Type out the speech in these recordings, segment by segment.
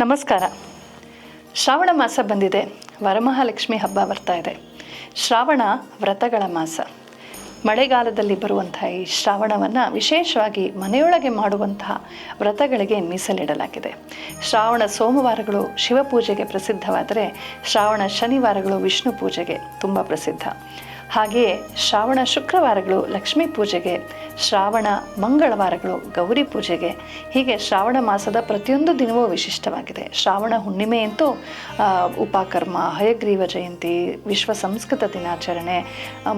ನಮಸ್ಕಾರ. ಶ್ರಾವಣ ಮಾಸ ಬಂದಿದೆ. ವರಮಹಾಲಕ್ಷ್ಮಿ ಹಬ್ಬ ಬರ್ತಾ ಇದೆ. ಶ್ರಾವಣ ವ್ರತಗಳ ಮಾಸ. ಮಳೆಗಾಲದಲ್ಲಿ ಬರುವಂತಹ ಈ ಶ್ರಾವಣವನ್ನು ವಿಶೇಷವಾಗಿ ಮನೆಯೊಳಗೆ ಮಾಡುವಂತಹ ವ್ರತಗಳಿಗೆ ಮೀಸಲಿಡಲಾಗಿದೆ. ಶ್ರಾವಣ ಸೋಮವಾರಗಳು ಶಿವಪೂಜೆಗೆ ಪ್ರಸಿದ್ಧವಾದರೆ, ಶ್ರಾವಣ ಶನಿವಾರಗಳು ವಿಷ್ಣು ಪೂಜೆಗೆ ತುಂಬ ಪ್ರಸಿದ್ಧ. ಹಾಗೆಯೇ ಶ್ರಾವಣ ಶುಕ್ರವಾರಗಳು ಲಕ್ಷ್ಮೀ ಪೂಜೆಗೆ, ಶ್ರಾವಣ ಮಂಗಳವಾರಗಳು ಗೌರಿ ಪೂಜೆಗೆ. ಹೀಗೆ ಶ್ರಾವಣ ಮಾಸದ ಪ್ರತಿಯೊಂದು ದಿನವೂ ವಿಶಿಷ್ಟವಾಗಿದೆ. ಶ್ರಾವಣ ಹುಣ್ಣಿಮೆಯಂತೂ ಉಪಾಕರ್ಮ, ಹಯಗ್ರೀವ ಜಯಂತಿ, ವಿಶ್ವ ಸಂಸ್ಕೃತ ದಿನಾಚರಣೆ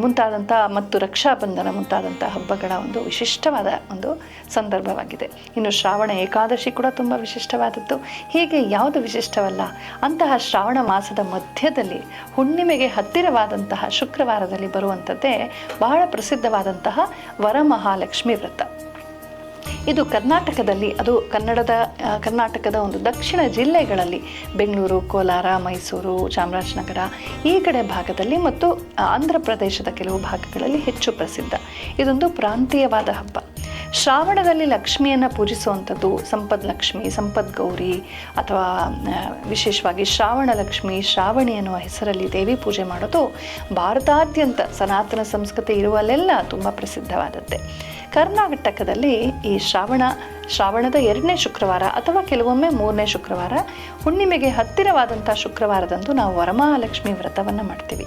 ಮುಂತಾದಂಥ ಮತ್ತು ರಕ್ಷಾಬಂಧನ ಮುಂತಾದಂಥ ಹಬ್ಬಗಳ ಒಂದು ವಿಶಿಷ್ಟವಾದ ಒಂದು ಸಂದರ್ಭವಾಗಿದೆ. ಇನ್ನು ಶ್ರಾವಣ ಏಕಾದಶಿ ಕೂಡ ತುಂಬ ವಿಶಿಷ್ಟವಾದದ್ದು. ಹೀಗೆ ಯಾವುದು ವಿಶಿಷ್ಟವಲ್ಲ, ಅಂತಹ ಶ್ರಾವಣ ಮಾಸದ ಮಧ್ಯದಲ್ಲಿ ಹುಣ್ಣಿಮೆಗೆ ಹತ್ತಿರವಾದಂತಹ ಶುಕ್ರವಾರದಲ್ಲಿ ಬರುವಂಥದ್ದೇ ಬಹಳ ಪ್ರಸಿದ್ಧವಾದಂತಹ ವರಮಹಾಲಕ್ಷ್ಮಿ ವ್ರತ. ಇದು ಕರ್ನಾಟಕದಲ್ಲಿ, ಅದು ಕನ್ನಡದ ಕರ್ನಾಟಕದ ಒಂದು ದಕ್ಷಿಣ ಜಿಲ್ಲೆಗಳಲ್ಲಿ ಬೆಂಗಳೂರು, ಕೋಲಾರ, ಮೈಸೂರು, ಚಾಮರಾಜನಗರ ಈ ಕಡೆ ಭಾಗದಲ್ಲಿ ಮತ್ತು ಆಂಧ್ರ ಪ್ರದೇಶದ ಕೆಲವು ಭಾಗಗಳಲ್ಲಿ ಹೆಚ್ಚು ಪ್ರಸಿದ್ಧ. ಇದೊಂದು ಪ್ರಾಂತೀಯವಾದ ಹಬ್ಬ. ಶ್ರಾವಣದಲ್ಲಿ ಲಕ್ಷ್ಮಿಯನ್ನು ಪೂಜಿಸುವಂಥದ್ದು ಸಂಪದ್ ಲಕ್ಷ್ಮಿ, ಸಂಪದ್ ಗೌರಿ ಅಥವಾ ವಿಶೇಷವಾಗಿ ಶ್ರಾವಣ ಲಕ್ಷ್ಮಿ, ಶ್ರಾವಣಿ ಅನ್ನುವ ಹೆಸರಲ್ಲಿ ದೇವಿ ಪೂಜೆ ಮಾಡೋದು ಭಾರತಾದ್ಯಂತ ಸನಾತನ ಸಂಸ್ಕೃತಿ ಇರುವಲ್ಲೆಲ್ಲ ತುಂಬ ಪ್ರಸಿದ್ಧವಾದದ್ದೇ. ಕರ್ನಾಟಕದಲ್ಲಿ ಈ ಶ್ರಾವಣ, ಶ್ರಾವಣದ ಎರಡನೇ ಶುಕ್ರವಾರ ಅಥವಾ ಕೆಲವೊಮ್ಮೆ ಮೂರನೇ ಶುಕ್ರವಾರ ಹುಣ್ಣಿಮೆಗೆ ಹತ್ತಿರವಾದಂಥ ಶುಕ್ರವಾರದಂದು ನಾವು ವರಮಹಾಲಕ್ಷ್ಮಿ ವ್ರತವನ್ನು ಮಾಡ್ತೀವಿ.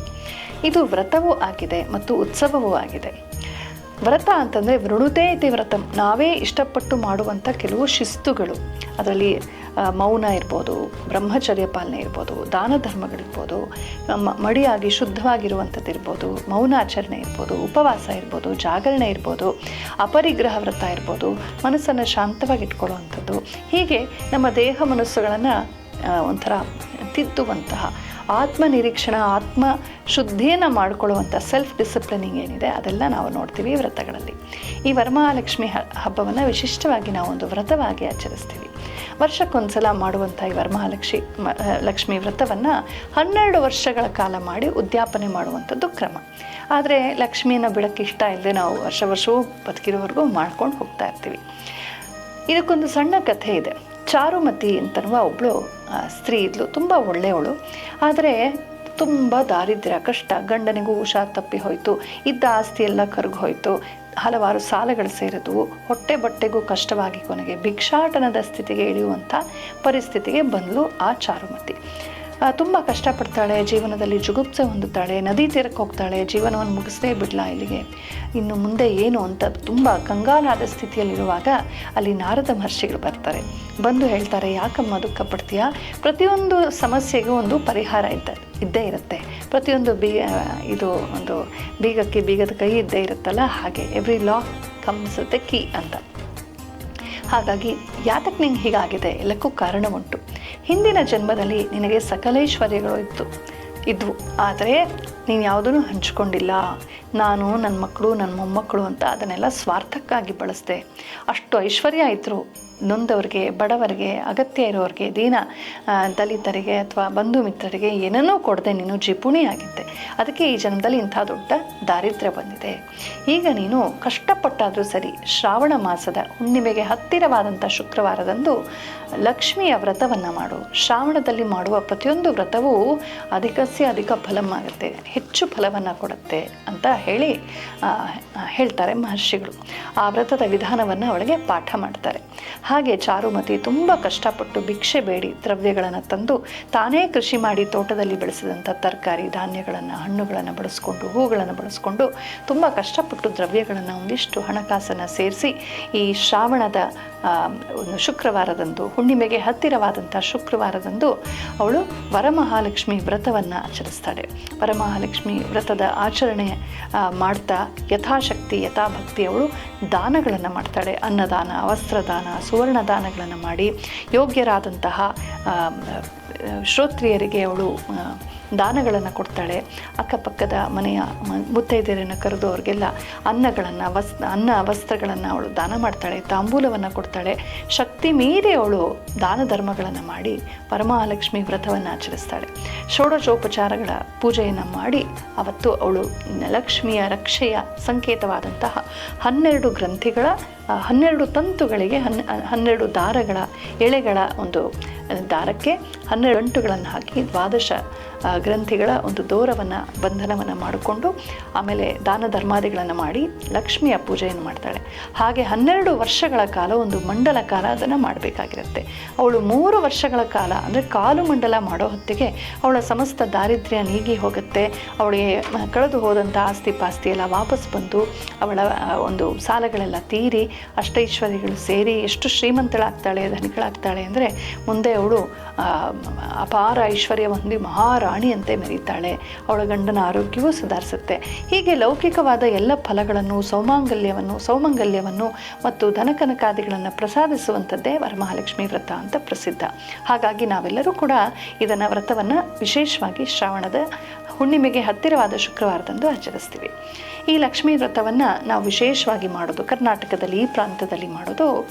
ಇದು ವ್ರತವೂ ಆಗಿದೆ ಮತ್ತು ಉತ್ಸವವೂ ಆಗಿದೆ. ವ್ರತ ಅಂತಂದರೆ ವೃಣುತೆ ಇದೆ ವ್ರತಂ. ನಾವೇ ಇಷ್ಟಪಟ್ಟು ಮಾಡುವಂಥ ಕೆಲವು ಶಿಸ್ತುಗಳು. ಅದರಲ್ಲಿ ಮೌನ ಇರ್ಬೋದು, ಬ್ರಹ್ಮಚರ್ಯ ಪಾಲನೆ ಇರ್ಬೋದು, ದಾನ ಧರ್ಮಗಳಿರ್ಬೋದು ಮಡಿಯಾಗಿ ಶುದ್ಧವಾಗಿರುವಂಥದ್ದು ಇರ್ಬೋದು, ಮೌನಾಚರಣೆ ಇರ್ಬೋದು, ಉಪವಾಸ ಇರ್ಬೋದು, ಜಾಗರಣೆ ಇರ್ಬೋದು, ಅಪರಿಗ್ರಹ ವ್ರತ ಇರ್ಬೋದು, ಮನಸ್ಸನ್ನು ಶಾಂತವಾಗಿ ಇಟ್ಕೊಳ್ಳುವಂಥದ್ದು ಹೀಗೆ ನಮ್ಮ ದೇಹ ಮನಸ್ಸುಗಳನ್ನು ಒಂಥರ ತಿದ್ದುವಂತಹ ಆತ್ಮ ನಿರೀಕ್ಷಣ ಆತ್ಮ ಶುದ್ಧಿಯನ್ನು ಮಾಡಿಕೊಳ್ಳುವಂಥ ಸೆಲ್ಫ್ ಡಿಸಿಪ್ಲಿನಿಂಗ್ ಏನಿದೆ, ಅದೆಲ್ಲ ನಾವು ನೋಡ್ತೀವಿ ವ್ರತಗಳಲ್ಲಿ. ಈ ವರಮಹಾಲಕ್ಷ್ಮಿ ಹಬ್ಬವನ್ನು ವಿಶಿಷ್ಟವಾಗಿ ನಾವು ಒಂದು ವ್ರತವಾಗಿ ಆಚರಿಸ್ತೀವಿ. ವರ್ಷಕ್ಕೊಂದ್ಸಲ ಮಾಡುವಂಥ ಈ ವರಮಹಾಲಕ್ಷ್ಮಿ ಲಕ್ಷ್ಮಿ ವ್ರತವನ್ನು ಹನ್ನೆರಡು ವರ್ಷಗಳ ಕಾಲ ಮಾಡಿ ಉದ್ಯಾಪನೆ ಮಾಡುವಂಥದ್ದು ಕ್ರಮ. ಆದರೆ ಲಕ್ಷ್ಮಿಯನ್ನು ಬಿಡಕ್ಕೆ ಇಷ್ಟ ಇಲ್ಲದೆ ನಾವು ವರ್ಷ ವರ್ಷವೂ ಬದುಕಿರೋವರೆಗೂ ಮಾಡ್ಕೊಂಡು ಹೋಗ್ತಾ ಇರ್ತೀವಿ. ಇದಕ್ಕೊಂದು ಸಣ್ಣ ಕಥೆ ಇದೆ. ಚಾರುಮತಿ ಅಂತನ್ನುವ ಒಬ್ಬಳು ಸ್ತ್ರೀ ಇದ್ಲು. ತುಂಬ ಒಳ್ಳೆಯವಳು. ಆದರೆ ತುಂಬ ದಾರಿದ್ರ್ಯ, ಕಷ್ಟ. ಗಂಡನಿಗೂ ಹುಷಾರು ತಪ್ಪಿ ಹೋಯಿತು. ಇದ್ದ ಆಸ್ತಿ ಎಲ್ಲ ಕರಗಿ ಹೋಯಿತು. ಹಲವಾರು ಸಾಲಗಳು ಸೇರಿದ್ವು. ಹೊಟ್ಟೆ ಬಟ್ಟೆಗೂ ಕಷ್ಟವಾಗಿ ಕೊನೆಗೆ ಭಿಕ್ಷಾಟನದ ಸ್ಥಿತಿಗೆ ಇಳಿಯುವಂಥ ಪರಿಸ್ಥಿತಿಗೆ ಬಂದಳು ಆ ಚಾರುಮತಿ. ತುಂಬ ಕಷ್ಟಪಡ್ತಾಳೆ, ಜೀವನದಲ್ಲಿ ಜುಗುಪ್ಸೆ ಹೊಂದುತ್ತಾಳೆ, ನದಿ ತೀರಕ್ಕೆ ಹೋಗ್ತಾಳೆ, ಜೀವನವನ್ನು ಮುಗಿಸದೇ ಬಿಡ್ಲಾ ಇಲ್ಲಿಗೆ. ಇನ್ನು ಮುಂದೆ ಏನು ಅಂತ ತುಂಬ ಕಂಗಾಲಾದ ಸ್ಥಿತಿಯಲ್ಲಿರುವಾಗ ಅಲ್ಲಿ ನಾರದ ಮಹರ್ಷಿಗಳು ಬರ್ತಾರೆ. ಬಂದು ಹೇಳ್ತಾರೆ, ಯಾಕಮ್ಮ ದುಃಖ ಪಡ್ತೀಯಾ? ಪ್ರತಿಯೊಂದು ಸಮಸ್ಯೆಗೂ ಒಂದು ಪರಿಹಾರ ಇದ್ದ, ಇದ್ದೇ ಇರುತ್ತೆ. ಪ್ರತಿಯೊಂದು ಬೀ ಇದು ಒಂದು ಬೀಗಕ್ಕೆ ಬೀಗದ ಕೈ ಇದ್ದೇ ಇರುತ್ತಲ್ಲ, ಹಾಗೆ every law comes the key ಅಂತ. ಹಾಗಾಗಿ ಯಾತಕ್ಕೆ ನಿಂಗೆ ಹೀಗಾಗಿದೆ? ಎಲ್ಲಕ್ಕೂ ಕಾರಣ ಉಂಟು. ಹಿಂದಿನ ಜನ್ಮದಲ್ಲಿ ನಿನಗೆ ಸಕಲೈಶ್ವರ್ಯಗಳು ಇತ್ತು. ಇದ್ವು. ಆದರೆ ನೀನು ಯಾವುದನ್ನು ಹಂಚ್ಕೊಂಡಿಲ್ಲ. ನಾನು ನನ್ನ ಮಕ್ಕಳು ನನ್ನ ಮೊಮ್ಮಕ್ಕಳು ಅಂತ ಅದನ್ನೆಲ್ಲ ಸ್ವಾರ್ಥಕ್ಕಾಗಿ ಬಳಸಿದೆ. ಅಷ್ಟು ಐಶ್ವರ್ಯ ಇದ್ದರು ನೊಂದವ್ರಿಗೆ, ಬಡವರಿಗೆ, ಅಗತ್ಯ ಇರೋರಿಗೆ, ದೀನ ದಲಿತರಿಗೆ ಅಥವಾ ಬಂಧು ಮಿತ್ರರಿಗೆ ಏನನ್ನೂ ಕೊಡದೆ ನೀನು ಜಿಪುಣಿಯಾಗಿದ್ದೆ ಅದಕ್ಕೆ ಈ ಜನ್ಮದಲ್ಲಿ ಇಂಥ ದೊಡ್ಡ ದಾರಿದ್ರ್ಯ ಬಂದಿದೆ. ಈಗ ನೀನು ಕಷ್ಟಪಟ್ಟಾದರೂ ಸರಿ ಶ್ರಾವಣ ಮಾಸದ ಹುಣ್ಣಿಮೆಗೆ ಹತ್ತಿರವಾದಂಥ ಶುಕ್ರವಾರದಂದು ಲಕ್ಷ್ಮಿಯ ವ್ರತವನ್ನು ಮಾಡು. ಶ್ರಾವಣದಲ್ಲಿ ಮಾಡುವ ಪ್ರತಿಯೊಂದು ವ್ರತವೂ ಅಧಿಕಸ್ಯ ಅಧಿಕ ಫಲಂ ಆಗುತ್ತೆ. ಹೆಚ್ಚು ಫಲವನ್ನು ಕೊಡುತ್ತೆ ಅಂತ ಹೇಳಿ ಹೇಳ್ತಾರೆ ಮಹರ್ಷಿಗಳು. ಆ ವ್ರತದ ವಿಧಾನವನ್ನು ಅವಳಿಗೆ ಪಾಠ ಮಾಡ್ತಾರೆ. ಹಾಗೆ ಚಾರುಮತಿ ತುಂಬ ಕಷ್ಟಪಟ್ಟು ಭಿಕ್ಷೆ ಬೇಡಿ ದ್ರವ್ಯಗಳನ್ನು ತಂದು ತಾನೇ ಕೃಷಿ ಮಾಡಿ ತೋಟದಲ್ಲಿ ಬೆಳೆಸಿದಂಥ ತರಕಾರಿ, ಧಾನ್ಯಗಳನ್ನು, ಹಣ್ಣುಗಳನ್ನು ಬಳಸ್ಕೊಂಡು, ಹೂಗಳನ್ನು ಬಳಸ್ಕೊಂಡು ತುಂಬ ಕಷ್ಟಪಟ್ಟು ದ್ರವ್ಯಗಳನ್ನು ಒಂದಿಷ್ಟು ಹಣಕಾಸನ್ನು ಸೇರಿಸಿ ಈ ಶ್ರಾವಣದ ಒಂದು ಶುಕ್ರವಾರದಂದು, ಹುಣ್ಣಿಮೆಗೆ ಹತ್ತಿರವಾದಂಥ ಶುಕ್ರವಾರದಂದು ಅವಳು ವರಮಹಾಲಕ್ಷ್ಮಿ ವ್ರತವನ್ನು ಆಚರಿಸ್ತಾಳೆ. ವರಮಹಾಲಕ್ಷ್ಮಿ ವ್ರತದ ಆಚರಣೆ ಮಾಡ್ತಾ ಯಥಾಶಕ್ತಿ, ಯಥಾಭಕ್ತಿ ಅವಳು ದಾನಗಳನ್ನು ಮಾಡ್ತಾಳೆ ಅನ್ನದಾನ, ವಸ್ತ್ರದಾನ ಸುವರ್ಣ ದಾನಗಳನ್ನು ಮಾಡಿ ಯೋಗ್ಯರಾದಂತಹ ಶ್ರೋತ್ರಿಯರಿಗೆ ಅವಳು ದಾನಗಳನ್ನು ಕೊಡ್ತಾಳೆ. ಅಕ್ಕಪಕ್ಕದ ಮನೆಯ ಮುತ್ತೈದೆಯರನ್ನು ಕರೆದು ಅವ್ರಿಗೆಲ್ಲ ಅನ್ನಗಳನ್ನು, ವಸ್, ಅನ್ನ ವಸ್ತ್ರಗಳನ್ನು ಅವಳು ದಾನ ಮಾಡ್ತಾಳೆ, ತಾಂಬೂಲವನ್ನು ಕೊಡ್ತಾಳೆ. ಶಕ್ತಿ ಮೀರಿ ಅವಳು ದಾನ ಧರ್ಮಗಳನ್ನು ಮಾಡಿ ಪರಮಹಾಲಕ್ಷ್ಮಿ ವ್ರತವನ್ನು ಆಚರಿಸ್ತಾಳೆ. ಷೋಡಶೋಪಚಾರಗಳ ಪೂಜೆಯನ್ನು ಮಾಡಿ ಅವತ್ತು ಅವಳು ಲಕ್ಷ್ಮಿಯ ರಕ್ಷೆಯ ಸಂಕೇತವಾದಂತಹ ಹನ್ನೆರಡು ಗ್ರಂಥಿಗಳ ಹನ್ನೆರಡು ತಂತುಗಳಿಗೆ, ಹನ್ ಹನ್ನೆರಡು ದಾರಗಳ, ಎಳೆಗಳ ಒಂದು ದಾರಕ್ಕೆ ಹನ್ನೆರಡು ಅಂಟುಗಳನ್ನು ಹಾಕಿ ದ್ವಾದಶ ಗ್ರಂಥಿಗಳ ಒಂದು ದೋರವನ್ನು, ಬಂಧನವನ್ನು ಮಾಡಿಕೊಂಡು ಆಮೇಲೆ ದಾನ ಧರ್ಮಾದಿಗಳನ್ನು ಮಾಡಿ ಲಕ್ಷ್ಮಿಯ ಪೂಜೆಯನ್ನು ಮಾಡ್ತಾಳೆ. ಹಾಗೆ ಹನ್ನೆರಡು ವರ್ಷಗಳ ಕಾಲ ಒಂದು ಮಂಡಲ ಕಾಲ ಅದನ್ನು ಮಾಡಬೇಕಾಗಿರುತ್ತೆ. ಅವಳು ಮೂರು ವರ್ಷಗಳ ಕಾಲ, ಅಂದರೆ ಕಾಲು ಮಂಡಲ ಮಾಡೋ ಹೊತ್ತಿಗೆ ಅವಳ ಸಮಸ್ತ ದಾರಿದ್ರ್ಯ ನೀಗಿ ಹೋಗುತ್ತೆ. ಅವಳಿಗೆ ಕಳೆದು ಹೋದಂಥ ಆಸ್ತಿ ಪಾಸ್ತಿ ಎಲ್ಲ ವಾಪಸ್ ಬಂದು ಅವಳ ಒಂದು ಸಾಲಗಳೆಲ್ಲ ತೀರಿ ಅಷ್ಟೈಶ್ವರ್ಯಗಳು ಸೇರಿ ಎಷ್ಟು ಶ್ರೀಮಂತಳಾಗ್ತಾಳೆ ಧನಿಗಳಾಗ್ತಾಳೆ ಅಂದರೆ ಮುಂದೆ ಅವಳು ಅಪಾರ ಐಶ್ವರ್ಯ ಹೊಂದಿ ಮಹಾರಾಣಿಯಂತೆ ಮೆರೀತಾಳೆ. ಅವಳ ಗಂಡನ ಆರೋಗ್ಯವೂ ಸುಧಾರಿಸುತ್ತೆ. ಹೀಗೆ ಲೌಕಿಕವಾದ ಎಲ್ಲ ಫಲಗಳನ್ನು, ಸೌಮಾಂಗಲ್ಯವನ್ನು, ಸೌಮಂಗಲ್ಯವನ್ನು ಮತ್ತು ಧನಕನಕಾದಿಗಳನ್ನು ಪ್ರಸಾದಿಸುವಂಥದ್ದೇ ವರಮಹಾಲಕ್ಷ್ಮಿ ವ್ರತ ಅಂತ ಪ್ರಸಿದ್ಧ. ಹಾಗಾಗಿ ನಾವೆಲ್ಲರೂ ಕೂಡ ಇದನ್ನು ವ್ರತವನ್ನು ವಿಶೇಷವಾಗಿ ಶ್ರಾವಣದ ಹುಣ್ಣಿಮೆಗೆ ಹತ್ತಿರವಾದ ಶುಕ್ರವಾರದಂದು ಆಚರಿಸ್ತೀವಿ. ಈ ಲಕ್ಷ್ಮೀ ವ್ರತವನ್ನು ನಾವು ವಿಶೇಷವಾಗಿ ಮಾಡೋದು ಕರ್ನಾಟಕದಲ್ಲಿ ಈ ಪ್ರಾಂತದಲ್ಲಿ ಮಾಡೋದು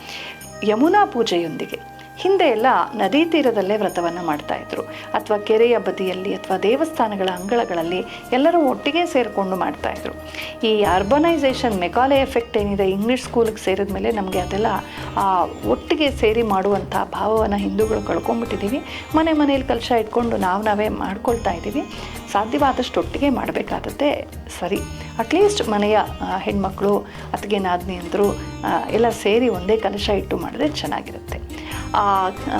ಯಮುನಾ ಪೂಜೆಯೊಂದಿಗೆ. ಹಿಂದೆ ಎಲ್ಲ ನದಿ ತೀರದಲ್ಲೇ ವ್ರತವನ್ನು ಮಾಡ್ತಾ ಇದ್ರು. ಅಥವಾ ಕೆರೆಯ ಬದಿಯಲ್ಲಿ ಅಥವಾ ದೇವಸ್ಥಾನಗಳ ಅಂಗಳಗಳಲ್ಲಿ ಎಲ್ಲರೂ ಒಟ್ಟಿಗೆ ಸೇರಿಕೊಂಡು ಮಾಡ್ತಾ ಇದ್ರು. ಈ ಅರ್ಬನೈಸೇಷನ್ ಮೆಕಾಲೆ ಎಫೆಕ್ಟ್ ಏನಿದೆ ಇಂಗ್ಲೀಷ್ ಸ್ಕೂಲಿಗೆ ಸೇರಿದ ಮೇಲೆ ನಮಗೆ ಅದೆಲ್ಲ, ಆ, ಒಟ್ಟಿಗೆ ಸೇರಿ ಮಾಡುವಂಥ ಭಾವವನ್ನು ಹಿಂದೂಗಳು ಕಳ್ಕೊಂಡ್ಬಿಟ್ಟಿದ್ದೀವಿ ಮನೆ ಮನೆಯಲ್ಲಿ ಕಲಶ ಇಟ್ಕೊಂಡು ನಾವು ನಾವೇ ಮಾಡ್ಕೊಳ್ತಾ ಇದ್ದೀವಿ. ಸಾಧ್ಯವಾದಷ್ಟು ಒಟ್ಟಿಗೆ ಮಾಡಬೇಕಾದದ್ದೇ ಸರಿ. ಅಟ್ಲೀಸ್ಟ್ ಮನೆಯ ಅತ್ಗೆ ಅತ್ತಿಗೆ ನಾದಿನಿಯಂದರು ಎಲ್ಲ ಸೇರಿ ಒಂದೇ ಕಲಶ ಇಟ್ಟು ಮಾಡಿದ್ರೆ ಚೆನ್ನಾಗಿರುತ್ತೆ.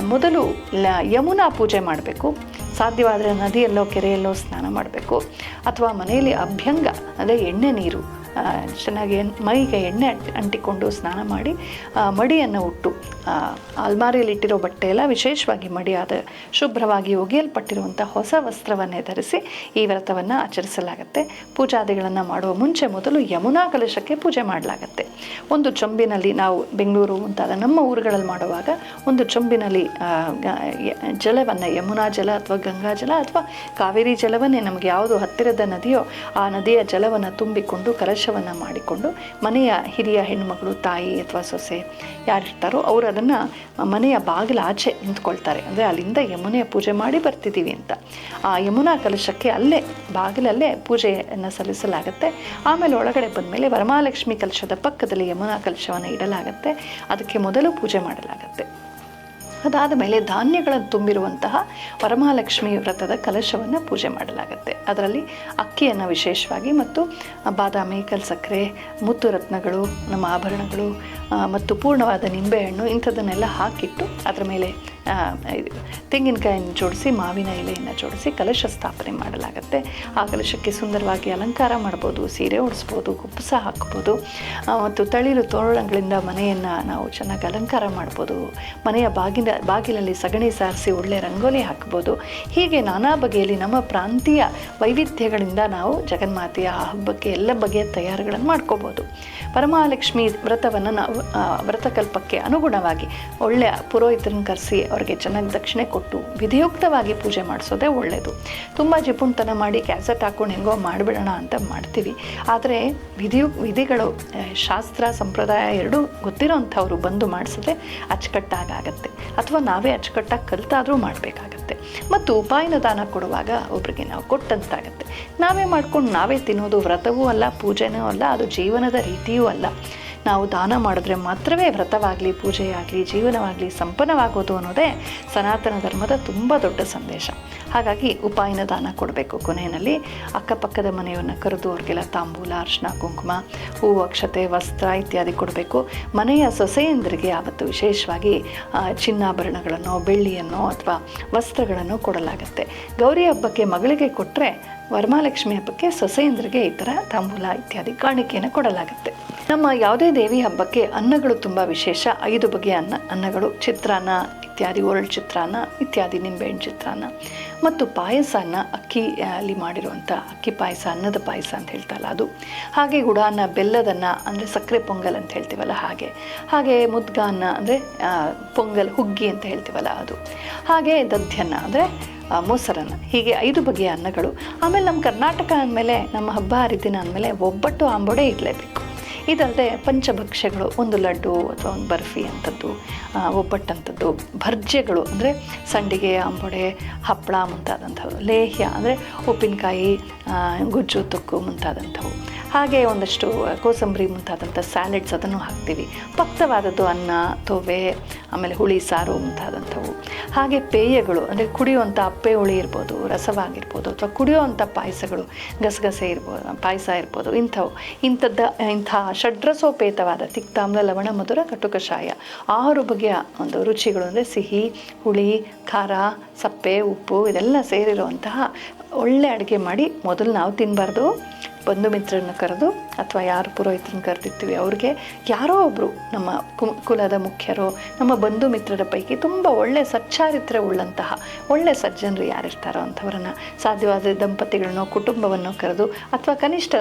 ಮೊದಲು ಲ ಯಮುನಾ ಪೂಜೆ ಮಾಡಬೇಕು. ಸಾಧ್ಯವಾದರೆ ನದಿಯಲ್ಲೋ ಕೆರೆಯಲ್ಲೋ ಸ್ನಾನ ಮಾಡಬೇಕು. ಅಥವಾ ಮನೆಯಲ್ಲಿ ಅಭ್ಯಂಗ ಅಂದರೆ ಎಣ್ಣೆ ನೀರು ಆ, ಚೆನ್ನಾಗಿ ಮೈಗೆ ಎಣ್ಣೆ ಅಂಟ್- ಅಂಟಿಕೊಂಡು ಸ್ನಾನ ಮಾಡಿ ಮಡಿಯನ್ನು ಉಟ್ಟು ಅಲ್ಮಾರಿಯಲ್ಲಿಟ್ಟಿರೋ ಬಟ್ಟೆ ಎಲ್ಲ ವಿಶೇಷವಾಗಿ ಮಡಿಯಾದ ಶುಭ್ರವಾಗಿ ಒಗೆಯಲ್ಪಟ್ಟಿರುವಂಥ ಹೊಸ ವಸ್ತ್ರವನ್ನೇ ಧರಿಸಿ ಈ ವ್ರತವನ್ನು ಆಚರಿಸಲಾಗುತ್ತೆ. ಪೂಜಾದಿಗಳನ್ನು ಮಾಡುವ ಮುಂಚೆ ಮೊದಲು ಯಮುನಾ ಕಲಶಕ್ಕೆ ಪೂಜೆ ಮಾಡಲಾಗತ್ತೆ. ಒಂದು ಚೊಂಬಿನಲ್ಲಿ ನಾವು ಬೆಂಗಳೂರು ಮುಂತಾದ ನಮ್ಮ ಊರುಗಳಲ್ಲಿ ಮಾಡುವಾಗ ಒಂದು ಚೊಂಬಿನಲ್ಲಿ ಜಲವನ್ನು, ಯಮುನಾ ಜಲ ಅಥವಾ ಗಂಗಾ ಜಲ ಅಥವಾ ಕಾವೇರಿ ಜಲವನ್ನೇ ನಮಗೆ ಯಾವುದು ಹತ್ತಿರದ ನದಿಯೋ ಆ ನದಿಯ ಜಲವನ್ನು ತುಂಬಿಕೊಂಡು ಕಲಶವನ್ನು ಮಾಡಿಕೊಂಡು ಮನೆಯ ಹಿರಿಯ ಹೆಣ್ಣುಮಗಳು, ತಾಯಿ ಅಥವಾ ಸೊಸೆ ಯಾರಿರ್ತಾರೋ ಅವರು ಅದನ್ನು ಮನೆಯ ಬಾಗಿಲ ಆಚೆ ನಿಂತ್ಕೊಳ್ತಾರೆ. ಅಂದರೆ ಅಲ್ಲಿಂದ ಯಮುನೆಯ ಪೂಜೆ ಮಾಡಿ ಬರ್ತಿದ್ದೀವಿ ಅಂತ. ಆ ಯಮುನಾ ಕಲಶಕ್ಕೆ ಅಲ್ಲೇ, ಬಾಗಿಲಲ್ಲೇ ಪೂಜೆಯನ್ನು ಸಲ್ಲಿಸಲಾಗುತ್ತೆ. ಆಮೇಲೆ ಒಳಗಡೆ ಬಂದಮೇಲೆ ವರಮಹಾಲಕ್ಷ್ಮಿ ಕಲಶದ ಪಕ್ಕದಲ್ಲಿ ಯಮುನಾ ಕಲಶವನ್ನು ಇಡಲಾಗುತ್ತೆ. ಅದಕ್ಕೆ ಮೊದಲು ಪೂಜೆ ಮಾಡಲಾಗುತ್ತೆ. ಅದಾದ ಮೇಲೆ ಧಾನ್ಯಗಳನ್ನು ತುಂಬಿರುವಂತಹ ವರಮಹಾಲಕ್ಷ್ಮಿ ವ್ರತದ ಕಲಶವನ್ನು ಪೂಜೆ ಮಾಡಲಾಗುತ್ತೆ. ಅದರಲ್ಲಿ ಅಕ್ಕಿಯನ್ನು ವಿಶೇಷವಾಗಿ ಮತ್ತು ಬಾದಾಮಿ, ಕಲ್ಸಕ್ಕರೆ, ಮುತ್ತು ರತ್ನಗಳು, ನಮ್ಮ ಆಭರಣಗಳು ಮತ್ತು ಪೂರ್ಣವಾದ ನಿಂಬೆಹಣ್ಣು ಇಂಥದ್ದನ್ನೆಲ್ಲ ಹಾಕಿಟ್ಟು ಅದರ ಮೇಲೆ ತೆಂಗಿನಕಾಯಿಯನ್ನು ಜೋಡಿಸಿ, ಮಾವಿನ ಎಲೆಯನ್ನು ಜೋಡಿಸಿ ಕಲಶ ಸ್ಥಾಪನೆ ಮಾಡಲಾಗುತ್ತೆ. ಆ ಕಲಶಕ್ಕೆ ಸುಂದರವಾಗಿ ಅಲಂಕಾರ ಮಾಡ್ಬೋದು, ಸೀರೆ ಉಡಿಸ್ಬೋದು ಕುಪ್ಪಸ ಹಾಕ್ಬೋದು. ಮತ್ತು ತಳಿರು ತೋರಣಗಳಿಂದ ಮನೆಯನ್ನು ನಾವು ಚೆನ್ನಾಗಿ ಅಲಂಕಾರ ಮಾಡ್ಬೋದು. ಮನೆಯ ಬಾಗಿಲ, ಬಾಗಿಲಲ್ಲಿ ಸಗಣಿ ಸಾರಿಸಿ ಒಳ್ಳೆ ರಂಗೋಲಿ ಹಾಕ್ಬೋದು. ಹೀಗೆ ನಾನಾ ಬಗೆಯಲ್ಲಿ ನಮ್ಮ ಪ್ರಾಂತೀಯ ವೈವಿಧ್ಯಗಳಿಂದ ನಾವು ಜಗನ್ಮಾತೆಯ ಆ ಹಬ್ಬಕ್ಕೆ ಎಲ್ಲ ಬಗೆಯ ತಯಾರಿಗಳನ್ನು ಮಾಡ್ಕೋಬೋದು. ಪರಮಹಾಲಕ್ಷ್ಮಿ ವ್ರತವನ್ನು ನಾವು ವ್ರತಕಲ್ಪಕ್ಕೆ ಅನುಗುಣವಾಗಿ ಒಳ್ಳೆಯ ಪುರೋಹಿತರನ್ನು ಕರೆಸಿ ಅವರಿಗೆ ಚೆನ್ನಾಗಿ ದಕ್ಷಿಣೆ ಕೊಟ್ಟು ವಿಧಿಯುಕ್ತವಾಗಿ ಪೂಜೆ ಮಾಡಿಸೋದೇ ಒಳ್ಳೆಯದು ತುಂಬ ಜಿಪುಣ್ತನ ಮಾಡಿ ಕ್ಯಾಸೆಟ್ ಹಾಕೊಂಡು ಹೆಂಗೋ ಮಾಡಿಬಿಡೋಣ ಅಂತ ಮಾಡ್ತೀವಿ. ಆದರೆ ವಿಧಿಯು ವಿಧಿಗಳು ಶಾಸ್ತ್ರ, ಸಂಪ್ರದಾಯ ಎರಡೂ ಗೊತ್ತಿರೋಂಥವ್ರು ಬಂದು ಮಾಡಿಸಿದ್ರೆ ಅಚ್ಚುಕಟ್ಟಾಗತ್ತೆ ಅಥವಾ ನಾವೇ ಅಚ್ಚುಕಟ್ಟಾಗಿ ಕಲಿತಾದರೂ ಮಾಡಬೇಕಾಗತ್ತೆ. ಮತ್ತು ಉಪಾಯನ ದಾನ ಕೊಡುವಾಗ ಒಬ್ರಿಗೆ ನಾವು ಕೊಟ್ಟಂತಾಗತ್ತೆ. ನಾವೇ ಮಾಡ್ಕೊಂಡು ನಾವೇ ತಿನ್ನೋದು ವ್ರತವೂ ಅಲ್ಲ, ಪೂಜೆನೂ ಅಲ್ಲ, ಅದು ಜೀವನದ ರೀತಿಯೂ ಅಲ್ಲ. ನಾವು ದಾನ ಮಾಡಿದ್ರೆ ಮಾತ್ರವೇ ವ್ರತವಾಗಲಿ, ಪೂಜೆಯಾಗಲಿ, ಜೀವನವಾಗಲಿ ಸಂಪನ್ನವಾಗೋದು ಅನ್ನೋದೇ ಸನಾತನ ಧರ್ಮದ ತುಂಬ ದೊಡ್ಡ ಸಂದೇಶ. ಹಾಗಾಗಿ ಉಪಾಯನ ದಾನ ಕೊಡಬೇಕು ಕೊನೆಯಲ್ಲಿ. ಅಕ್ಕಪಕ್ಕದ ಮನೆಯನ್ನು ಕರೆದು ಅವ್ರಿಗೆಲ್ಲ ತಾಂಬೂಲ, ಅರ್ಶಿನ, ಕುಂಕುಮ ಹೂವು ಅಕ್ಷತೆ, ವಸ್ತ್ರ ಇತ್ಯಾದಿ ಕೊಡಬೇಕು. ಮನೆಯ ಸೊಸೆಯಂದರಿಗೆ ಆವತ್ತು ವಿಶೇಷವಾಗಿ ಚಿನ್ನಾಭರಣಗಳನ್ನು, ಬೆಳ್ಳಿಯನ್ನು ಅಥವಾ ವಸ್ತ್ರಗಳನ್ನು ಕೊಡಲಾಗುತ್ತೆ. ಗೌರಿ ಹಬ್ಬಕ್ಕೆ ಮಗಳಿಗೆ ಕೊಟ್ಟರೆ ವರಮಹಾಲಕ್ಷ್ಮಿ ಹಬ್ಬಕ್ಕೆ ಸೊಸೆಯಂದ್ರಿಗೆ ಈ ಥರ ತಾಂಬೂಲ ಇತ್ಯಾದಿ ಕಾಣಿಕೆಯನ್ನು ಕೊಡಲಾಗುತ್ತೆ. ನಮ್ಮ ಯಾವುದೇ ದೇವಿ ಹಬ್ಬಕ್ಕೆ ಅನ್ನಗಳು ತುಂಬ ವಿಶೇಷ. ಐದು ಬಗೆಯ ಅನ್ನ, ಅನ್ನಗಳು, ಚಿತ್ರಾನ್ನ ಇತ್ಯಾದಿ ಒರಳು ಚಿತ್ರಾನ್ನ ಇತ್ಯಾದಿ, ನಿಂಬೆಹಣ್ಣು ಚಿತ್ರಾನ್ನ ಮತ್ತು ಪಾಯಸನ ಅಕ್ಕಿ ಅಲ್ಲಿ ಮಾಡಿರುವಂಥ ಅಕ್ಕಿ ಪಾಯಸ, ಅನ್ನದ ಪಾಯಸ ಅಂತ ಹೇಳ್ತಲ್ಲ ಅದು. ಹಾಗೆ ಗುಡಾನ್ನ ಬೆಲ್ಲದನ್ನ, ಅಂದರೆ ಸಕ್ಕರೆ ಪೊಂಗಲ್ ಅಂತ ಹೇಳ್ತೀವಲ್ಲ ಹಾಗೆ. ಹಾಗೆ ಮುದ್ಗಾನ್ನ, ಅಂದರೆ ಪೊಂಗಲ್, ಹುಗ್ಗಿ ಅಂತ ಹೇಳ್ತೀವಲ್ಲ ಅದು. ಹಾಗೆ ದಧ್ಯನ್ನ, ಅಂದರೆ ಮೊಸರನ್ನ. ಹೀಗೆ ಐದು ಬಗೆಯ ಅನ್ನಗಳು. ಆಮೇಲೆ ನಮ್ಮ ಕರ್ನಾಟಕ ಅಂದಮೇಲೆ, ನಮ್ಮ ಹಬ್ಬ ಹರಿದಿನ ಅಂದಮೇಲೆ ಒಬ್ಬಟ್ಟು ಆಂಬೊಡೆ ಇರಲೇಬೇಕು ಇದಲ್ಲದೆ ಪಂಚಭಕ್ಷ್ಯಗಳು ಒಂದು ಲಡ್ಡು ಅಥವಾ ಒಂದು ಬರ್ಫಿ ಅಂಥದ್ದು ಒಬ್ಬಟ್ಟಂಥದ್ದು ಭರ್ಜ್ಯಗಳು ಅಂದರೆ ಸಂಡಿಗೆ ಅಂಬೊಡೆ ಹಪ್ಪಳ ಮುಂತಾದಂಥವು, ಲೇಹ್ಯ ಅಂದರೆ ಉಪ್ಪಿನಕಾಯಿ ಗುಜ್ಜು, ತುಕ್ಕು ಮುಂತಾದಂಥವು. ಹಾಗೆ ಒಂದಷ್ಟು ಕೋಸಂಬರಿ ಮುಂತಾದಂಥ ಸ್ಯಾಲೆಡ್ಸ್ ಅದನ್ನು ಹಾಕ್ತೀವಿ. ಪಕ್ತವಾದದ್ದು ಅನ್ನ, ತೊವೆ, ಆಮೇಲೆ ಹುಳಿ, ಸಾರು ಮುಂತಾದಂಥವು. ಹಾಗೆ ಪೇಯಗಳು, ಅಂದರೆ ಕುಡಿಯುವಂಥ ಅಪ್ಪೆ ಹುಳಿ ಇರ್ಬೋದು, ರಸವಾಗಿರ್ಬೋದು, ಅಥವಾ ಕುಡಿಯುವಂಥ ಪಾಯಸಗಳು, ಗಸಗಸೆ ಇರ್ಬೋದು, ಪಾಯಸ ಇರ್ಬೋದು, ಇಂಥವು. ಇಂಥದ್ದ, ಇಂಥ ಷಡ್ರಸೋಪೇತವಾದ ತಿಕ್ತಾಮ್ಲ, ಲವಣ, ಮಧುರ, ಕಟುಕಷಾಯ. ಆರು ಬಗೆಯ ಒಂದು ರುಚಿಗಳು ಅಂದರೆ ಸಿಹಿ, ಹುಳಿ, ಖಾರ, ಸಪ್ಪೆ, ಉಪ್ಪು, ಇದೆಲ್ಲ ಸೇರಿರುವಂತಹ ಒಳ್ಳೆ ಅಡುಗೆ ಮಾಡಿ ಮೊದಲು ನಾವು ತಿನ್ನಬಾರ್ದು ಬಂಧು ಮಿತ್ರರನ್ನ ಕರೆದು ಅಥವಾ ಯಾರು ಪುರೋಹಿತರನ್ನ ಕರೆದಿರ್ತೀವಿ, ಅವ್ರಿಗೆ ಯಾರೋ ಒಬ್ಬರು ನಮ್ಮ ಕುಲದ ಮುಖ್ಯರು, ನಮ್ಮ ಬಂಧು ಮಿತ್ರರ ಪೈಕಿ ತುಂಬ ಒಳ್ಳೆ ಸಚ್ಚಾರಿತ್ರ್ಯ ಉಳ್ಳಂತಹ, ಒಳ್ಳೆ ಸಜ್ಜನರು ಯಾರಿರ್ತಾರೋ ಅಂಥವ್ರನ್ನ, ಸಾಧ್ಯವಾದ ದಂಪತಿಗಳನ್ನೋ, ಕುಟುಂಬವನ್ನು ಕರೆದು ಅಥವಾ ಕನಿಷ್ಠ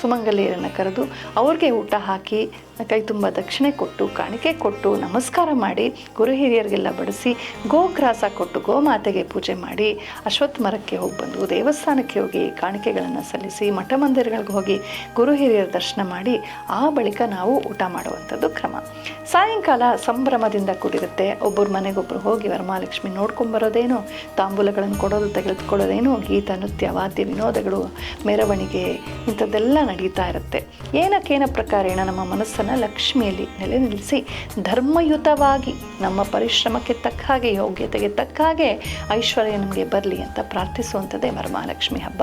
ಸುಮಂಗಲಿಯರನ್ನು ಕರೆದು ಅವ್ರಿಗೆ ಊಟ ಹಾಕಿ ಕೈ ತುಂಬ ದಕ್ಷಿಣೆ ಕೊಟ್ಟು, ಕಾಣಿಕೆ ಕೊಟ್ಟು, ನಮಸ್ಕಾರ ಮಾಡಿ, ಗುರು ಹಿರಿಯರಿಗೆಲ್ಲ ಬಡಿಸಿ ಗೋಗ್ರಾಸ ಕೊಟ್ಟು ಗೋಮಾತೆಗೆ ಪೂಜೆ ಮಾಡಿ, ಅಶ್ವತ್ಥ ಮರಕ್ಕೆ ಹೋಗಿ ಬಂದು, ದೇವಸ್ಥಾನಕ್ಕೆ ಹೋಗಿ, ಕಾಣಿಕೆಗಳನ್ನು ಸಲ್ಲಿಸಿ, ಮಠ ಮಂದಿರಗಳಿಗೆ ಹೋಗಿ, ಗುರು ಹಿರಿಯರ ದರ್ಶನ ಮಾಡಿ, ಆ ಬಳಿಕ ನಾವು ಊಟ ಮಾಡುವಂಥದ್ದು ಕ್ರಮ. ಸಾಯಂಕಾಲ ಸಂಭ್ರಮದಿಂದ ಕೂಡಿರುತ್ತೆ. ಒಬ್ಬರು ಮನೆಗೊಬ್ಬರು ಹೋಗಿ ವರಮಹಾಲಕ್ಷ್ಮಿ ನೋಡ್ಕೊಂಬರೋದೇನು ತಾಂಬೂಲಗಳನ್ನು ಕೊಡೋದು, ತೆಗೆದುಕೊಳ್ಳೋದೇನು? ಗೀತ, ನೃತ್ಯ, ವಾದ್ಯ, ವಿನೋದಗಳು, ಮೆರವಣಿಗೆ, ಇಂಥದ್ದೆಲ್ಲ ನಡೀತಾ ಇರುತ್ತೆ. ಏನಕ್ಕೇನ ಪ್ರಕಾರೇಣ ನಮ್ಮ ಮನಸ್ಸನ್ನು ಲಕ್ಷ್ಮಿಯಲ್ಲಿ ನೆಲೆ ನಿಲ್ಲಿಸಿ ಧರ್ಮಯುತವಾಗಿ ನಮ್ಮ ಪರಿಶ್ರಮಕ್ಕೆ ತಕ್ಕ ಹಾಗೆ, ಯೋಗ್ಯತೆಗೆ ತಕ್ಕ ಹಾಗೆ ಐಶ್ವರ್ಯ ನಮಗೆ ಬರಲಿ ಅಂತ ಪ್ರಾರ್ಥಿಸುವಂಥದ್ದೇ ವರಮಹಾಲಕ್ಷ್ಮಿ ಹಬ್ಬ.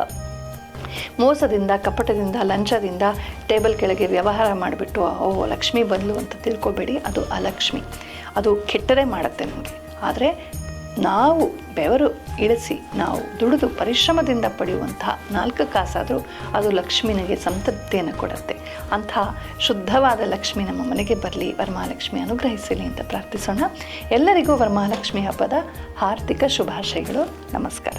ಮೋಸದಿಂದ, ಕಪಟದಿಂದ, ಲಂಚದಿಂದ ಟೇಬಲ್ ಕೆಳಗೆ ವ್ಯವಹಾರ ಮಾಡಿಬಿಟ್ಟು ಓ ಲಕ್ಷ್ಮಿ ಬಂದಲು ಅಂತ ತಿಳ್ಕೊಬೇಡಿ, ಅದು ಅಲಕ್ಷ್ಮಿ. ಅದು ಕೆಟ್ಟರೆ ಮಾಡುತ್ತೆ ನಮಗೆ. ಆದರೆ ನಾವು ಬೆವರು ಇಳಿಸಿ, ನಾವು ದುಡಿದು ಪರಿಶ್ರಮದಿಂದ ಪಡೆಯುವಂತಹ ನಾಲ್ಕು ಕಾಸಾದರೂ ಅದು ಲಕ್ಷ್ಮಿನಿಗೆ ಸಂತೃಪ್ತಿಯನ್ನು ಕೊಡುತ್ತೆ. ಅಂತಹ ಶುದ್ಧವಾದ ಲಕ್ಷ್ಮಿ ನಮ್ಮ ಮನೆಗೆ ಬರಲಿ, ವರಮಹಾಲಕ್ಷ್ಮಿ ಅನುಗ್ರಹಿಸಲಿ ಅಂತ ಪ್ರಾರ್ಥಿಸೋಣ. ಎಲ್ಲರಿಗೂ ವರಮಹಾಲಕ್ಷ್ಮಿ ಹಬ್ಬದ ಹಾರ್ದಿಕ ಶುಭಾಶಯಗಳು. ನಮಸ್ಕಾರ.